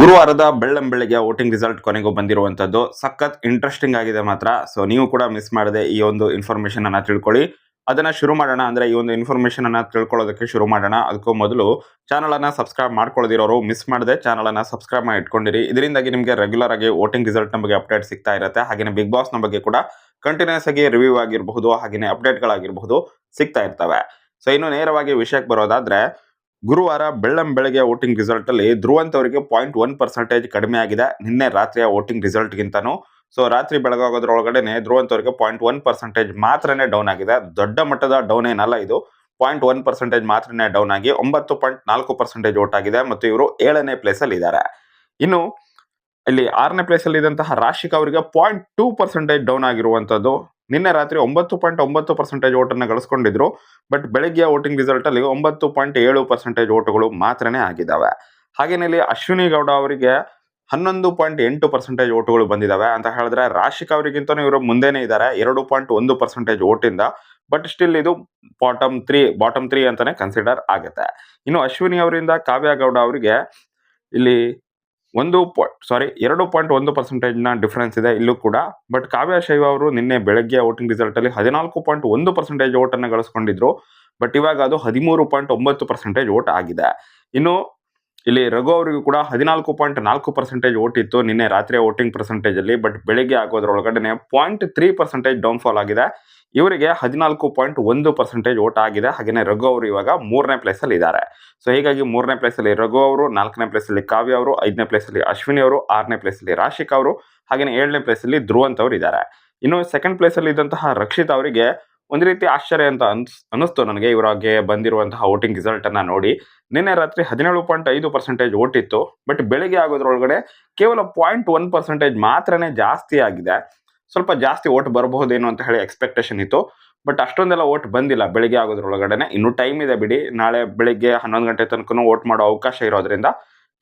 ಗುರುವಾರದ ಬೆಳ್ಳಂಬೆಳಿಗ್ಗೆ voting result ಕೊನೆಗೂ ಬಂದಿರುವಂತದ್ದು. ಸಖತ್ interesting ಆಗಿದೆ ಮಾತ್ರ. ಸೊ ನೀವು ಕೂಡ ಮಿಸ್ ಮಾಡದೆ ಈ ಒಂದು ಇನ್ಫಾರ್ಮೇಶನ್ ಅನ್ನ ತಿಳ್ಕೊಳ್ಳಿ. ಅದನ್ನ ಶುರು ಮಾಡೋಣ ಅಂದ್ರೆ ಈ ಒಂದು ಇನ್ಫಾರ್ಮೇಶನ್ ಅನ್ನ ತಿಳ್ಕೊಳ್ಳೋದಕ್ಕೆ ಶುರು ಮಾಡೋಣ. ಅದಕ್ಕೂ ಮೊದಲು ಚಾನಲ್ ಅನ್ನ ಸಬ್ಸ್ಕ್ರೈಬ್ ಮಾಡ್ಕೊಳ್ಳದಿರೋರು ಮಿಸ್ ಮಾಡದೆ ಚಾನಲ್ ಅನ್ನ ಸಬ್ಸ್ಕ್ರೈಬ್ ಮಾಡಿ ಇಟ್ಕೊಂಡಿರಿ. ಇದರಿಂದಾಗಿ ನಿಮಗೆ ರೆಗ್ಯುಲರ್ ಆಗಿ ವೋಟಿಂಗ್ ರಿಸಲ್ಟ್ನ ಬಗ್ಗೆ ಅಪ್ಡೇಟ್ ಸಿಗ್ತಾ ಇರುತ್ತೆ. ಹಾಗೆ ಬಿಗ್ ಬಾಸ್ನ ಬಗ್ಗೆ ಕೂಡ ಕಂಟಿನ್ಯೂಸ್ ಆಗಿ ರಿವ್ಯೂ ಆಗಿರಬಹುದು ಹಾಗೆಯೇ ಅಪ್ಡೇಟ್ಗಳಾಗಿರಬಹುದು ಸಿಗ್ತಾ ಇರ್ತವೆ. ಸೊ ಇನ್ನು ನೇರವಾಗಿ ವಿಷಯಕ್ಕೆ ಬರೋದಾದ್ರೆ ಗುರುವಾರ ಬೆಳ್ಳಂ ಬೆಳಗ್ಗೆ ವೋಟಿಂಗ್ ರಿಸಲ್ಟ್ ಅಲ್ಲಿ ಧ್ರುವಂತ್ ಅವರಿಗೆ ಪಾಯಿಂಟ್ ಒನ್ ಪರ್ಸೆಂಟೇಜ್ ಕಡಿಮೆ ಆಗಿದೆ. ನಿನ್ನೆ ರಾತ್ರಿಯ ವೋಟಿಂಗ್ ರಿಸಲ್ಟ್ ಗಿಂತನೂ. ಸೊ ರಾತ್ರಿ ಬೆಳಗಾಗೋದ್ರೊಳಗಡೆನೆ ಧ್ರುವಂತ್ ಅವರಿಗೆ ಪಾಯಿಂಟ್ ಒನ್ ಪರ್ಸೆಂಟೇಜ್ ಮಾತ್ರನೇ ಡೌನ್ ಆಗಿದೆ. ದೊಡ್ಡ ಮಟ್ಟದ ಡೌನ್ ಏನಲ್ಲ ಇದು. ಪಾಯಿಂಟ್ ಒನ್ ಪರ್ಸೆಂಟೇಜ್ ಮಾತ್ರನೇ ಡೌನ್ ಆಗಿ ಒಂಬತ್ತು ಪಾಯಿಂಟ್ ನಾಲ್ಕು ಪರ್ಸೆಂಟೇಜ್ ಓಟ್ ಆಗಿದೆ ಮತ್ತು ಇವರು ಏಳನೇ ಪ್ಲೇಸ್ ಅಲ್ಲಿ ಇದ್ದಾರೆ. ಇನ್ನು, ಇಲ್ಲಿ ಆರನೇ ಪ್ಲೇಸ್ ಅಲ್ಲಿ ಇದ್ದಂತಹ ರಾಶಿಕ್ ಅವರಿಗೆ ಪಾಯಿಂಟ್ ಟೂ ಪರ್ಸೆಂಟೇಜ್ ಡೌನ್ ಆಗಿರುವಂತದ್ದು. ನಿನ್ನೆ ರಾತ್ರಿ ಒಂಬತ್ತು ಪಾಯಿಂಟ್ ಒಂಬತ್ತು ಪರ್ಸೆಂಟೇಜ್ ಓಟನ್ನು ಗಳಿಸ್ಕೊಂಡಿದ್ರು, ಬಟ್ ಬೆಳಗ್ಗೆ ವೋಟಿಂಗ್ ರಿಸಲ್ಟ್ ಅಲ್ಲಿ ಒಂಬತ್ತು ಪಾಯಿಂಟ್ ಏಳು ಪರ್ಸೆಂಟೇಜ್ ಓಟುಗಳು ಮಾತ್ರನೇ ಆಗಿದ್ದಾವೆ. ಹಾಗೇನೆ ಇಲ್ಲಿ ಅಶ್ವಿನಿ ಗೌಡ ಅವರಿಗೆ ಹನ್ನೊಂದು ಪಾಯಿಂಟ್ ಎಂಟು ಪರ್ಸೆಂಟೇಜ್ ಓಟುಗಳು ಬಂದಿದ್ದಾವೆ ಅಂತ ಹೇಳಿದ್ರೆ ರಾಶಿಕ್ ಅವರಿಗಿಂತ ಇವರು ಮುಂದೆನೇ ಇದ್ದಾರೆ, ಎರಡು ಪಾಯಿಂಟ್ ಒಂದು ಪರ್ಸೆಂಟೇಜ್ ಓಟಿಂದ ಬಟ್ ಸ್ಟಿಲ್ ಇದು ಬಾಟಮ್ ತ್ರೀ ಬಾಟಮ್ ತ್ರೀ ಅಂತಾನೆ ಕನ್ಸಿಡರ್ ಆಗುತ್ತೆ. ಇನ್ನು ಅಶ್ವಿನಿ ಅವರಿಂದ ಕಾವ್ಯ ಗೌಡ ಅವರಿಗೆ ಇಲ್ಲಿ ಒಂದು ಸಾರಿ ಎರಡು ಪಾಯಿಂಟ್ ಒಂದು ಪರ್ಸೆಂಟೇಜ್ನ ಡಿಫ್ರೆನ್ಸ್ ಇದೆ ಇಲ್ಲೂ ಕೂಡ. ಬಟ್ ಕಾವ್ಯ ಶೈವ ಅವರು ನಿನ್ನೆ ಬೆಳಗ್ಗೆ ವೋಟಿಂಗ್ ರಿಸಲ್ಟಲ್ಲಿ ಹದಿನಾಲ್ಕು ಪಾಯಿಂಟ್ ಒಂದು ಪರ್ಸೆಂಟೇಜ್ ಓಟನ್ನು ಗಳಿಸ್ಕೊಂಡಿದ್ರು. ಬಟ್ ಇವಾಗ ಅದು ಹದಿಮೂರು ಪಾಯಿಂಟ್ ಒಂಬತ್ತು ಪರ್ಸೆಂಟೇಜ್ ಓಟ್ ಆಗಿದೆ. ಇನ್ನು ಇಲ್ಲಿ ರಘು ಅವರಿಗೂ ಕೂಡ ಹದಿನಾಲ್ಕು ಪಾಯಿಂಟ್ ನಾಲ್ಕು ಪರ್ಸೆಂಟೇಜ್ ಓಟ್ ಇತ್ತು. ನಿನ್ನೆ ರಾತ್ರಿ ವೋಟಿಂಗ್ ಪರ್ಸೆಂಟೇಜ್ ಅಲ್ಲಿ ಬಟ್ ಬೆಳಿಗ್ಗೆ ಆಗೋದ್ರೊಳಗಡೆ ಪಾಯಿಂಟ್ ತ್ರೀ ಪರ್ಸೆಂಟೇಜ್ ಡೌನ್ಫಾಲ್ ಆಗಿದೆ. ಇವರಿಗೆ ಹದಿನಾಲ್ಕು ಪಾಯಿಂಟ್ ಒಂದು ಪರ್ಸೆಂಟೇಜ್ ಓಟ್ ಆಗಿದೆ. ಹಾಗೆಯೇ ರಘು ಅವರು ಇವಾಗ ಮೂರನೇ ಪ್ಲೇಸ್ ಅಲ್ಲಿ ಇದ್ದಾರೆ. ಸೊ ಹೀಗಾಗಿ ಮೂರನೇ ಪ್ಲೇಸ್ ಅಲ್ಲಿ ರಘು ಅವರು, ನಾಲ್ಕನೇ ಪ್ಲೇಸ್ ಅಲ್ಲಿ ಕಾವ್ಯ ಅವರು, ಐದನೇ ಪ್ಲೇಸ್ ಅಲ್ಲಿ ಅಶ್ವಿನಿ ಅವರು, ಆರನೇ ಪ್ಲೇಸ್ ಅಲ್ಲಿ ರಾಶಿಕ್ ಅವರು ಹಾಗೆಯೇ ಏಳನೇ ಪ್ಲೇಸ್ ಅಲ್ಲಿ ಧ್ರುವಂತ್ ಅವರು ಇದ್ದಾರೆ. ಇನ್ನು ಸೆಕೆಂಡ್ ಪ್ಲೇಸ್ ಅಲ್ಲಿ ಇದ್ದಂತಹ ರಕ್ಷಿತ್ ಅವರಿಗೆ ಒಂದು ರೀತಿ ಆಶ್ಚರ್ಯ ಅಂತ ಅನ್ಸ್, ಅನ್ನಿಸ್ತು ನನಗೆ. ಇವರಾಗೆ ಬಂದಿರುವಂತಹ ವೋಟಿಂಗ್ ರಿಸಲ್ಟನ್ನು ನೋಡಿ. ನಿನ್ನೆ ರಾತ್ರಿ ಹದಿನೇಳು ಪಾಯಿಂಟ್ ಐದು ಪರ್ಸೆಂಟೇಜ್ ಓಟ್ ಇತ್ತು. ಬಟ್ ಬೆಳಿಗ್ಗೆ ಆಗೋದ್ರೊಳಗಡೆ ಕೇವಲ ಪಾಯಿಂಟ್ ಒನ್ ಪರ್ಸೆಂಟೇಜ್ ಮಾತ್ರನೇ ಜಾಸ್ತಿ ಆಗಿದೆ. ಸ್ವಲ್ಪ ಜಾಸ್ತಿ ಓಟ್ ಬರಬಹುದೇನು ಅಂತ ಹೇಳಿ ಎಕ್ಸ್ಪೆಕ್ಟೇಷನ್ ಇತ್ತು. ಬಟ್ ಅಷ್ಟೊಂದೆಲ್ಲ ಓಟ್ ಬಂದಿಲ್ಲ. ಬೆಳಿಗ್ಗೆ ಆಗೋದ್ರೊಳಗಡೆ ಇನ್ನು ಟೈಮ್ ಇದೆ ಬಿಡಿ. ನಾಳೆ ಬೆಳಿಗ್ಗೆ ಹನ್ನೊಂದು ಗಂಟೆ ತನಕ ಓಟ್ ಮಾಡೋ ಅವಕಾಶ ಇರೋದ್ರಿಂದ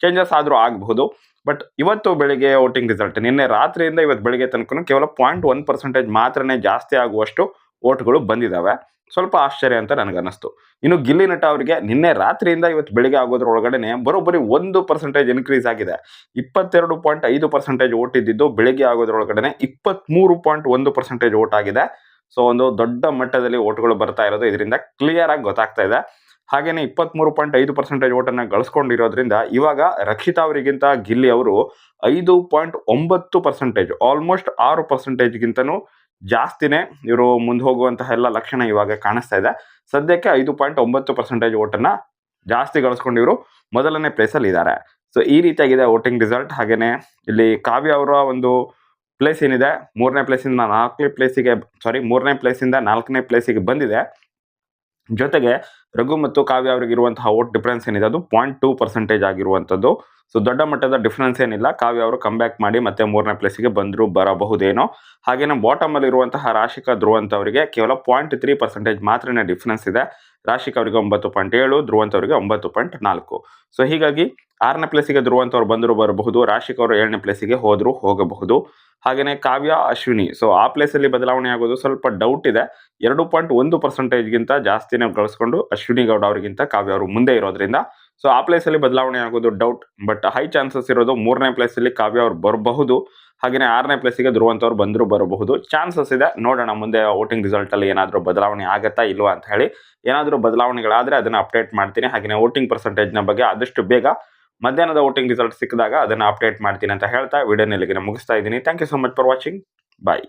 ಚೇಂಜಸ್ ಆದರೂ ಆಗಬಹುದು. ಬಟ್ ಇವತ್ತು ಬೆಳಿಗ್ಗೆ ವೋಟಿಂಗ್ ರಿಸಲ್ಟ್ ನಿನ್ನೆ ರಾತ್ರಿಯಿಂದ ಇವತ್ತು ಬೆಳಿಗ್ಗೆ ತನಕ ಕೇವಲ ಪಾಯಿಂಟ್ ಒನ್ ಪರ್ಸೆಂಟೇಜ್ ಮಾತ್ರನೇ ಜಾಸ್ತಿ ಆಗುವಷ್ಟು ಓಟ್ಗಳು ಬಂದಿದ್ದಾವೆ ಸ್ವಲ್ಪ ಆಶ್ಚರ್ಯ ಅಂತ ನನಗನ್ನಿಸ್ತು. ಇನ್ನು ಗಿಲ್ಲಿ ನಟ ಅವರಿಗೆ ನಿನ್ನೆ ರಾತ್ರಿಯಿಂದ ಇವತ್ತು ಬೆಳಿಗ್ಗೆ ಆಗೋದ್ರೊಳಗಡೆ ಬರೋಬ್ಬರಿ ಒಂದು ಪರ್ಸೆಂಟೇಜ್ ಇನ್ಕ್ರೀಸ್ ಆಗಿದೆ. ಇಪ್ಪತ್ತೆರಡು ಪಾಯಿಂಟ್ ಐದು ಪರ್ಸೆಂಟೇಜ್ ಓಟ್ ಇದ್ದಿದ್ದು ಬೆಳಿಗ್ಗೆ ಆಗೋದ್ರೊಳಗಡೆ ಇಪ್ಪತ್ತ್ಮೂರು ಪಾಯಿಂಟ್ ಒಂದು ಪರ್ಸೆಂಟೇಜ್ ಓಟ್ ಆಗಿದೆ. ಸೊ ಒಂದು ದೊಡ್ಡ ಮಟ್ಟದಲ್ಲಿ ಓಟ್ಗಳು ಬರ್ತಾ ಇರೋದು ಇದರಿಂದ ಕ್ಲಿಯರ್ ಆಗಿ ಗೊತ್ತಾಗ್ತಾ ಇದೆ. ಹಾಗೇನೆ ಇಪ್ಪತ್ತ್ಮೂರು ಪಾಯಿಂಟ್ ಐದು ಪರ್ಸೆಂಟೇಜ್ ಓಟನ್ನು ಗಳಿಸ್ಕೊಂಡಿರೋದ್ರಿಂದ ಇವಾಗ ರಕ್ಷಿತಾ ಅವರಿಗಿಂತ ಗಿಲ್ಲಿ ಅವರು ಐದು ಪಾಯಿಂಟ್ ಒಂಬತ್ತು ಪರ್ಸೆಂಟೇಜ್ ಆಲ್ಮೋಸ್ಟ್ ಆರು ಪರ್ಸೆಂಟೇಜ್ಗಿಂತನೂ ಜಾಸ್ತಿನೇ ಇವರು ಮುಂದೆ ಹೋಗುವಂತಹ ಎಲ್ಲ ಲಕ್ಷಣ ಇವಾಗ ಕಾಣಿಸ್ತಾ ಇದೆ. ಸದ್ಯಕ್ಕೆ ಐದು ಪಾಯಿಂಟ್ ಒಂಬತ್ತು ಪರ್ಸೆಂಟೇಜ್ ಓಟನ್ನು ಜಾಸ್ತಿ ಗಳಿಸ್ಕೊಂಡಿವರು ಮೊದಲನೇ ಪ್ಲೇಸಲ್ಲಿ ಇದ್ದಾರೆ. ಸೊ ಈ ರೀತಿಯಾಗಿದೆ ವೋಟಿಂಗ್ ರಿಸಲ್ಟ್ ಹಾಗೇನೆ ಇಲ್ಲಿ ಕಾವ್ಯ ಅವರ ಒಂದು ಪ್ಲೇಸ್ ಏನಿದೆ? ಮೂರನೇ ಪ್ಲೇಸಿಂದ ನಾಲ್ಕನೇ ಪ್ಲೇಸಿಗೆ ಸಾರಿ ಮೂರನೇ ಪ್ಲೇಸಿಂದ ನಾಲ್ಕನೇ ಪ್ಲೇಸಿಗೆ ಬಂದಿದೆ. ಜೊತೆಗೆ ರಘು ಮತ್ತು ಕಾವ್ಯ ಅವರಿಗೆ ಇರುವಂತಹ ವೋಟ್ ಡಿಫರೆನ್ಸ್ ಏನಿದೆ? ಅದು ಪಾಯಿಂಟ್ ಟೂ ಪರ್ಸೆಂಟೇಜ್ ಆಗಿರುವಂಥದ್ದು. ಸೊ ದೊಡ್ಡ ಮಟ್ಟದ ಡಿಫರೆನ್ಸ್ ಏನಿಲ್ಲ. ಕಾವ್ಯ ಅವರು ಕಮ್ಬ್ಯಾಕ್ ಮಾಡಿ ಮತ್ತೆ ಮೂರನೇ ಪ್ಲೇಸಿಗೆ ಬಂದರೂ, ಬರಬಹುದೇನೋ. ಹಾಗೆಯೇ ಬಾಟಮ್ ಅಲ್ಲಿ ಇರುವಂತಹ ರಾಶಿಕಾ ಧ್ರುವಂತ್ ಅವರಿಗೆ ಕೇವಲ ಪಾಯಿಂಟ್ ತ್ರೀ ಪರ್ಸೆಂಟೇಜ್ ಮಾತ್ರನೇ ಡಿಫರೆನ್ಸ್ ಇದೆ. ರಾಶಿಕ್ ಅವರಿಗೆ ಒಂಬತ್ತು ಪಾಯಿಂಟ್ ಏಳು ಧ್ರುವಂತ್ ಅವರಿಗೆ ಒಂಬತ್ತು ಪಾಯಿಂಟ್ ನಾಲ್ಕು. ಸೊ ಹೀಗಾಗಿ ಆರನೇ ಪ್ಲೇಸಿಗೆ ಧ್ರುವಂತ್ ಅವರು ಬಂದರೂ ಬರಬಹುದು ರಾಶಿಕ್ ಅವರು ಏಳನೇ ಪ್ಲೇಸಿಗೆ ಹೋದರೂ ಹೋಗಬಹುದು. ಹಾಗೆಯೇ ಕಾವ್ಯ, ಅಶ್ವಿನಿ. ಸೊ ಆ ಪ್ಲೇಸಲ್ಲಿ ಬದಲಾವಣೆ ಆಗೋದು ಸ್ವಲ್ಪ ಡೌಟ್ ಇದೆ. ಎರಡು ಪಾಯಿಂಟ್ ಒಂದು ಪರ್ಸೆಂಟೇಜ್ಗಿಂತ ಜಾಸ್ತಿನೇ ಗಳಿಸ್ಕೊಂಡು ಅಶ್ವಿನಿ ಗೌಡ ಅವರಿಗಿಂತ ಕಾವ್ಯ ಅವರು ಮುಂದೆ ಇರೋದ್ರಿಂದ ಸೊ ಆ ಪ್ಲೇಸಲ್ಲಿ ಬದಲಾವಣೆ ಆಗೋದು ಡೌಟ್ ಬಟ್ ಹೈ ಚಾನ್ಸಸ್ ಇರೋದು ಮೂರನೇ ಪ್ಲೇಸಲ್ಲಿ ಕಾವ್ಯ ಅವ್ರು ಬರಬಹುದು. ಹಾಗೆಯೇ ಆರನೇ ಪ್ಲೇಸಿಗೆ ಧ್ರುವಂತ ಅವ್ರು ಬಂದರೂ ಬರಬಹುದು. ಚಾನ್ಸಸ್ ಇದೆ, ನೋಡೋಣ ಮುಂದೆ ವೋಟಿಂಗ್ ರಿಸಲ್ಟಲ್ಲಿ ಏನಾದರೂ ಬದಲಾವಣೆ ಆಗತ್ತಾ ಇಲ್ವಾ ಅಂತ ಹೇಳಿ. ಏನಾದರೂ ಬದಲಾವಣೆಗಳಾದರೆ ಅದನ್ನು ಅಪ್ಡೇಟ್ ಮಾಡ್ತೀನಿ. ಹಾಗೆಯೇ ವೋಟಿಂಗ್ ಪರ್ಸೆಂಟೇಜ್ನ ಬಗ್ಗೆ ಆದಷ್ಟು ಬೇಗ ಮಧ್ಯಾಹ್ನದ ವೋಟಿಂಗ್ ರಿಸಲ್ಟ್ ಸಿಕ್ಕಿದಾಗ ಅದನ್ನು ಅಪ್ಡೇಟ್ ಮಾಡ್ತೀನಿ ಅಂತ ಹೇಳ್ತಾ ವಿಡಿಯೋನ ಇಲ್ಲಿಗೆ ಮುಗಿಸ್ತಾ ಇದ್ದೀನಿ. Thank you so much for watching bye